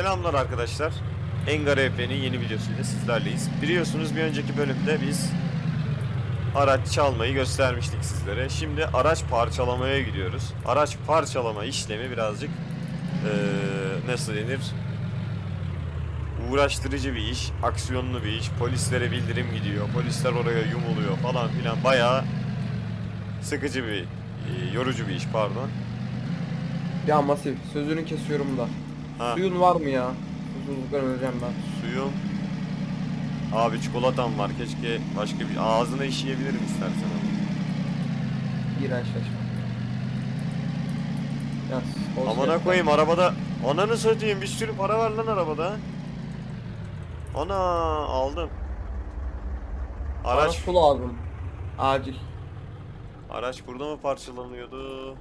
Selamlar arkadaşlar. Engar EP'nin yeni videosuyla sizlerleyiz. Biliyorsunuz bir önceki bölümde biz araç çalmayı göstermiştik sizlere. Şimdi araç parçalamaya gidiyoruz. Araç parçalama işlemi birazcık eee, nasıl denir? Uğraştırıcı bir iş, aksiyonlu bir iş. Polislere bildirim gidiyor. Polisler oraya yumuluyor falan filan. Bayağı sıkıcı bir, eee, yorucu bir iş pardon. Ya Masif sözünü kesiyorum da. Ha. Suyun var mı ya? Susuzluktan öleceğim ben. Suyum. Abi çikolatam var. Keşke başka bir ağzına işeyebilirim istersen ama. İğrençleşme. Ya, olsun Amına ya. koyayım arabada. Ananı satayım bir sürü para var lan arabada. Ana aldım. Bana Araç su lazım. Acil. araç burada mı parçalanıyordu?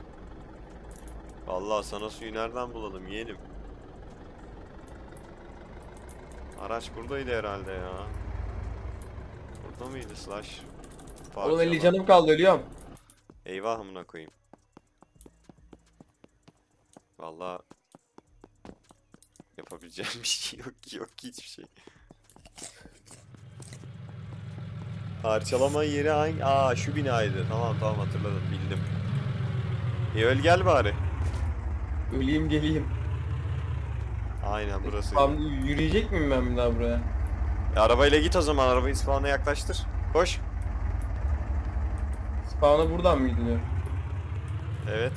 Vallahi sana suyu nereden bulalım yeğenim? Araç buradaydı herhalde ya. Burada mıydı slash? Oğlum 50 Parçala. canım kaldı ölüyorum. Eyvah amına koyayım. Vallahi yapabileceğim bir şey yok ki yok ki hiçbir şey. Parçalama yeri hangi? Aa şu binaydı. Tamam tamam hatırladım bildim. E öl gel bari. Öleyim geleyim. Aynen burası. Tam yürüyecek miyim ben bir daha buraya? E, arabayla git o zaman arabayı spawn'a yaklaştır. Koş. Spawn'a buradan mı gidiliyor? Evet.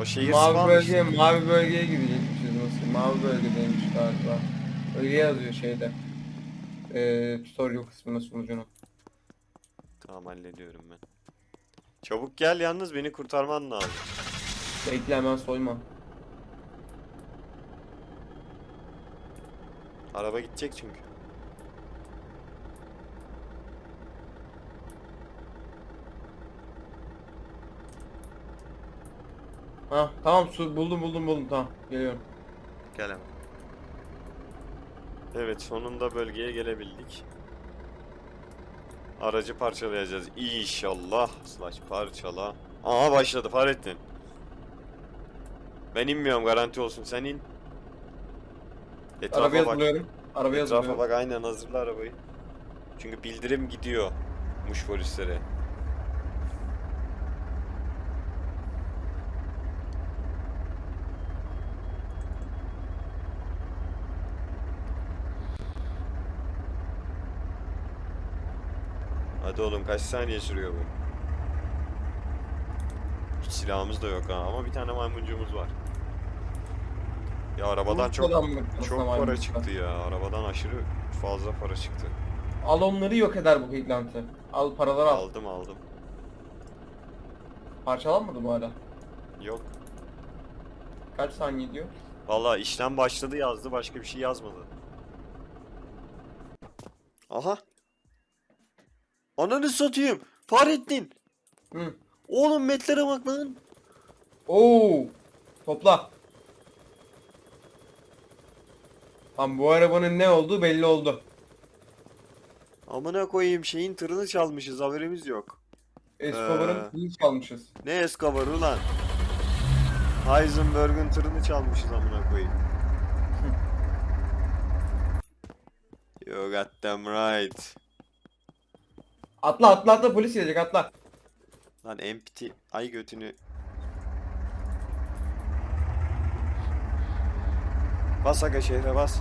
O şehir mavi spawn bölgeye, mavi bölgeye gidecekmişiz nasıl? Mavi bölgedeymiş galiba. Öyle yazıyor şeyde. Eee tutorial kısmında sunucunun. Tamam hallediyorum ben. Çabuk gel yalnız beni kurtarman lazım. Bekle hemen soyma. Araba gidecek çünkü. Ha tamam su buldum buldum buldum tamam geliyorum. Gel hemen. Evet sonunda bölgeye gelebildik. Aracı parçalayacağız. İnşallah. Slash parçala. Aha başladı Fahrettin. Ben inmiyorum garanti olsun sen in. Etrafa Arabaya bak. hazırlıyorum. Arabaya Etrafa hazırlıyorum. bak aynen hazırla arabayı. Çünkü bildirim gidiyor muş polislere. Hadi oğlum kaç saniye sürüyor bu? Hiç silahımız da yok ha ama bir tane maymuncuğumuz var. Ya arabadan çok mı çok para çıktı ya. Arabadan aşırı fazla para çıktı. Al onları yok eder bu Higlant'ı. Al paraları al. Aldım aldım. Parçalanmadı bu hala. Yok. Kaç saniye diyor? Vallahi işlem başladı yazdı başka bir şey yazmadı. Aha. Ananı satayım. Fahrettin. Hı. Oğlum metlere bak lan. Oo! Topla. Tam bu arabanın ne olduğu belli oldu. Amına koyayım şeyin tırını çalmışız haberimiz yok. Escobar'ın Ee. pili çalmışız. Ne eskabarı lan? Heisenberg'ın tırını çalmışız amına koyayım. You got them right. Atla atla atla polis gelecek atla. Lan empty ay götünü. Bas aga şehre bas.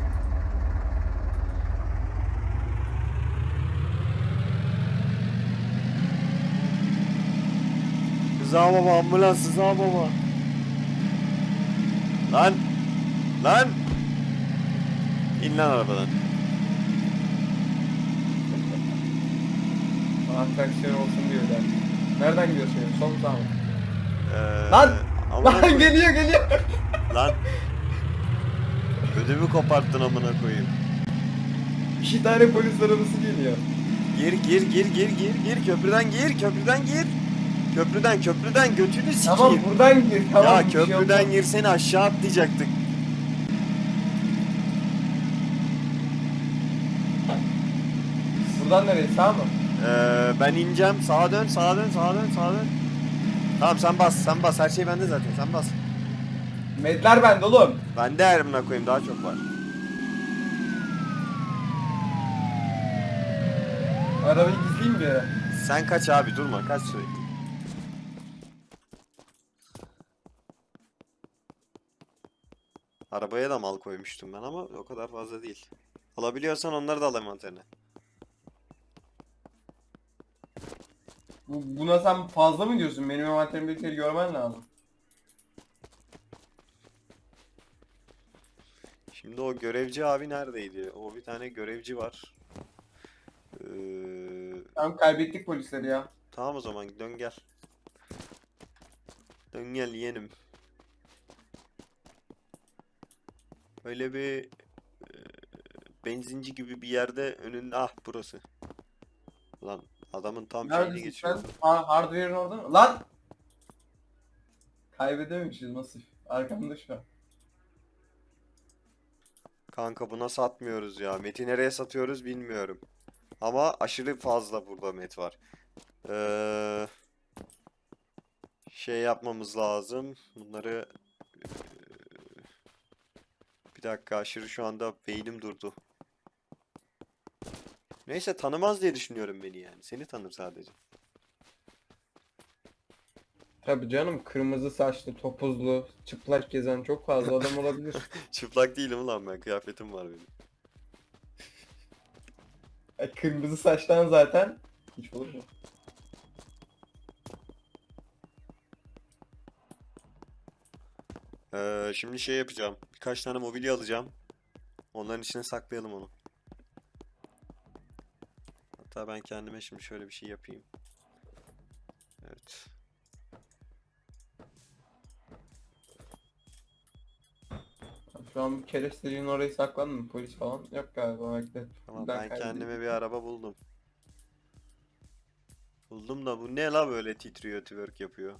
Rıza baba ambulans Rıza baba. Lan. Lan. İn lan arabadan. Atraksiyon olsun diyorlar. Nereden gidiyorsun? Son sağ mı? Ee, Lan! amına Lan geliyor geliyor. Lan. Ödümü koparttın amına koyayım. İki tane polis arabası geliyor. Gir gir gir gir gir gir köprüden gir köprüden gir. Köprüden köprüden götünü sikeyim. Tamam buradan gir. Tamam. ya bir şey köprüden girsene aşağı atlayacaktık. Buradan nereye sağ mı? Ee, ben ineceğim. Sağa dön, sağa dön, sağa dön, sağa dön. Tamam sen bas, sen bas. Her şey bende zaten. Sen bas. Medler bende oğlum. Ben de elimle koyayım daha çok var. Arabayı gizleyeyim bir yere. Sen kaç abi durma kaç sürekli. Arabaya da mal koymuştum ben ama o kadar fazla değil. Alabiliyorsan onları da al envanterine. Bu, buna sen fazla mı diyorsun? Benim envanterimdekileri görmen lazım. Şimdi o görevci abi neredeydi? O bir tane görevci var. Ee, Tamam kaybettik polisleri ya. tamam o zaman dön gel. Dön gel yeğenim. Öyle bir e, benzinci gibi bir yerde önünde ah burası. Lan adamın tam şeyini Neredesin sen? geçiyor. Ha, hardware'in orada mı? Lan! Kaybedememişiz nasıl? Arkamda şu an. Kanka buna satmıyoruz ya. Meti nereye satıyoruz bilmiyorum. Ama aşırı fazla burada met var. Ee, şey yapmamız lazım. Bunları dakika aşırı şu anda beynim durdu. Neyse tanımaz diye düşünüyorum beni yani. Seni tanır sadece. Tabii canım kırmızı saçlı, topuzlu, çıplak gezen çok fazla adam olabilir. Çıplak değilim lan ben. Kıyafetim var benim. E, kırmızı saçtan zaten hiç olur mu? Ee, şimdi şey yapacağım. Birkaç tane mobilya alacağım. Onların içine saklayalım onu. Hatta ben kendime şimdi şöyle bir şey yapayım. Evet. Şu an keresteliğin orayı saklandı mı? Polis falan yok galiba bekle. Tamam Ben ben kendime bir araba buldum. Buldum da bu ne la böyle titriyor, twerk yapıyor.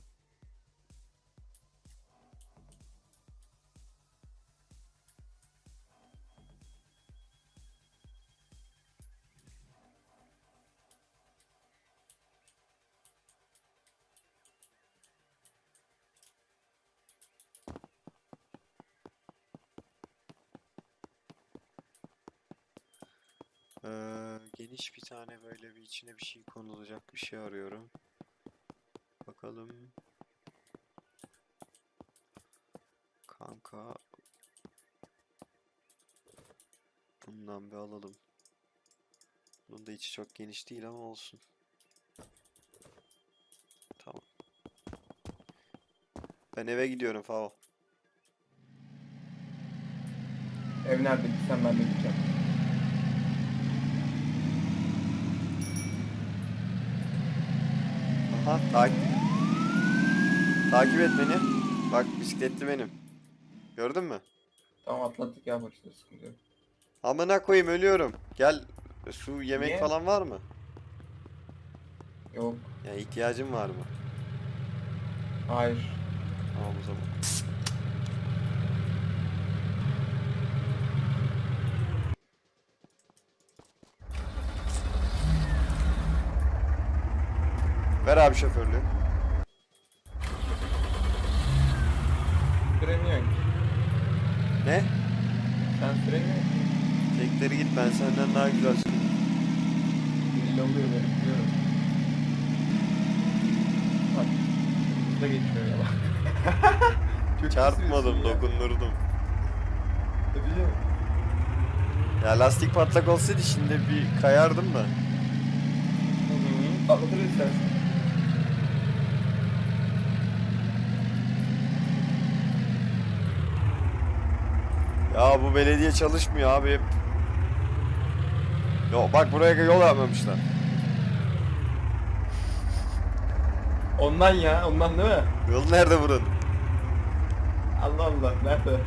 Geniş bir tane böyle bir içine bir şey konulacak bir şey arıyorum. Bakalım. Kanka. Bundan bir alalım. Bunun da içi çok geniş değil ama olsun. Tamam. Ben eve gidiyorum Fao. Ev nerede gitsen ben de gideceğim. Aha takip. Takip et beni. Bak bisikletli benim. Gördün mü? Tamam atlattık ya başta sıkıntı yok. Amına koyayım ölüyorum. Gel su yemek Niye? falan var mı? Yok. Ya ihtiyacın var mı? Hayır. Tamam o zaman. Ver abi şoförlüğü. Süremiyorsun ki. Ne? Sen süremiyorsun ki. Tekleri git ben senden daha güzel süreyim. Belli oluyor benim biliyorum. Bak. Burada geçiyor ya bak. Çok Çarpmadım, sürüyorsun ya. dokundurdum. Tabii canım. Ya lastik patlak olsaydı şimdi bir kayardım da. Hı hı. Atlatırız istersen. Ya bu belediye çalışmıyor abi. Yo bak buraya yol yapmamışlar. Ondan ya, ondan değil mi? Yol nerede buranın? Allah Allah, nerede?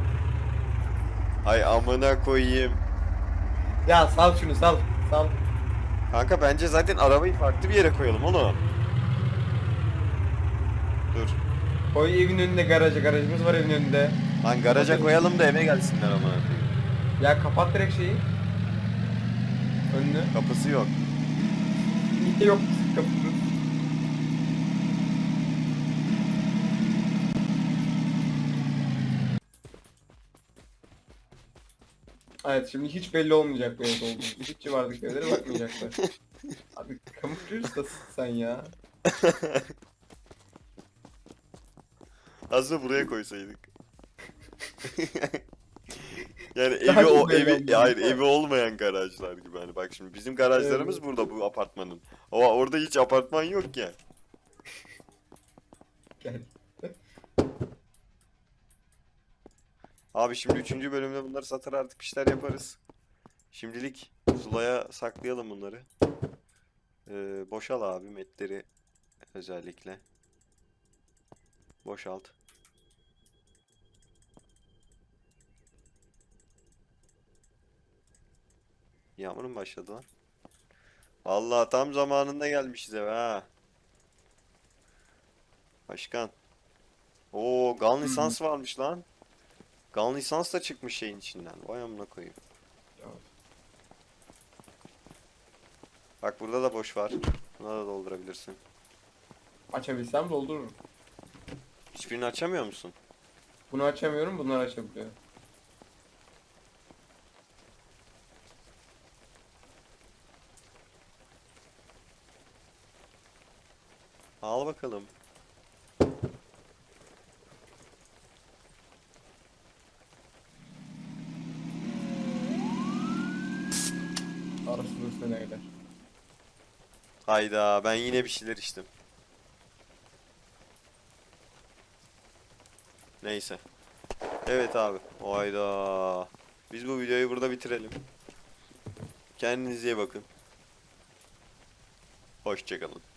Ay amına koyayım. Ya sal şunu sal, sal. Kanka bence zaten arabayı farklı bir yere koyalım onu. Dur. Koy evin önünde garaja, garajımız var evin önünde. Lan garaja koyalım da eve gelsinler ama. Ya kapat direkt şeyi. Önünü. Kapısı yok. Niye yok kapısı? Evet şimdi hiç belli olmayacak bu evde olduğumuz. Hiç civardaki evlere bakmayacaklar. Abi kamuflaj ustasın sen ya. Aslında buraya koysaydık. yani evi o evi hayır evi olmayan garajlar gibi hani bak şimdi bizim garajlarımız Evet. burada bu apartmanın. Ama orada hiç apartman yok ya. Gel. Abi şimdi 3. bölümde bunları satar artık bir şeyler yaparız. Şimdilik Zula'ya saklayalım bunları. Ee, boşal abi metleri özellikle. Boşalt. Yağmur mu başladı lan? Vallahi tam zamanında gelmişiz eve ha. Başkan. Oo, gun lisans varmış lan. Gun lisans da çıkmış şeyin içinden. Vay amına koyayım. Bak burada da boş var. Buna da doldurabilirsin. Açabilsem doldururum. Hiçbirini açamıyor musun? Bunu açamıyorum bunlar açabiliyor. Al bakalım. Arasında üstüne. Hayda ben yine bir şeyler içtim. Neyse. Evet abi. Hayda. Biz bu videoyu burada bitirelim. Kendinize iyi bakın. Hoşçakalın.